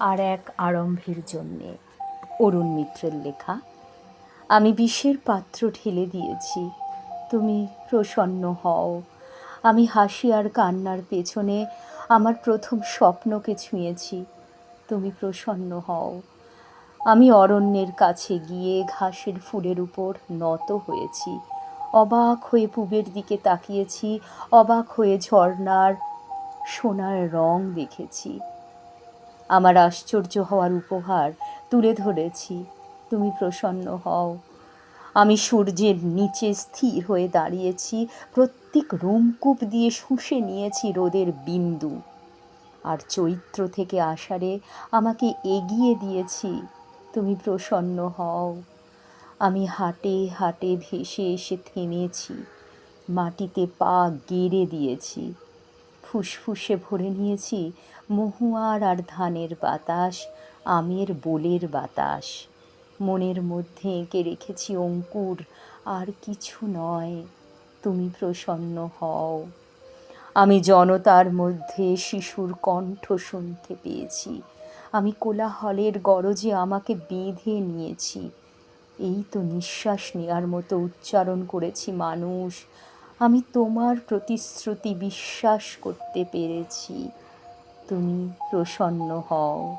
আর এক আরম্ভের জন্যে, অরুণ মিত্রের লেখা। আমি বিষের পাত্র ঢেলে দিয়েছি। তুমি প্রসন্ন হও। আমি হাসি আর কান্নার পেছনে আমার প্রথম স্বপ্নকে ছুঁয়েছি। তুমি প্রসন্ন হও। আমি অরণ্যের কাছে গিয়ে ঘাসের ফুলের উপর নত হয়েছি। অবাক হয়ে পূবের দিকে তাকিয়েছি। অবাক হয়ে ঝর্ণার সোনার রং দেখেছি। আমার আশ্চর্য হওয়ার উপহার তুলে ধরেছি। তুমি প্রসন্ন হও। আমি সূর্যের নিচে স্থির হয়ে দাঁড়িয়েছি। প্রত্যেক রোমকূপ দিয়ে শুষে নিয়েছি রোদের বিন্দু। আর চৈত্র থেকে আষাঢ়ে আমাকে এগিয়ে দিয়েছি। তুমি প্রসন্ন হও। আমি হাটে হাটে ভেসে এসে থেমেছি। মাটিতে পা গেড়ে দিয়েছি। ফুসফুসে ভরে নিয়েছি মহুয়ার আর ধানের বাতাস, আমের বোলের বাতাস। মনের মধ্যে এঁকে রেখেছি অঙ্কুর, আর কিছু নয়, তুমি প্রসন্ন হও। আমি জনতার মধ্যে শিশুর কণ্ঠ শুনতে পেয়েছি। আমি কোলাহলের গরজে আমাকে বেঁধে নিয়েছি। এই তো নিঃশ্বাস নেওয়ার মতো উচ্চারণ করেছি মানুষ আমি তোমার প্রতিশ্রুতি বিশ্বাস করতে পেরেছি। তুমি প্রসন্ন হও।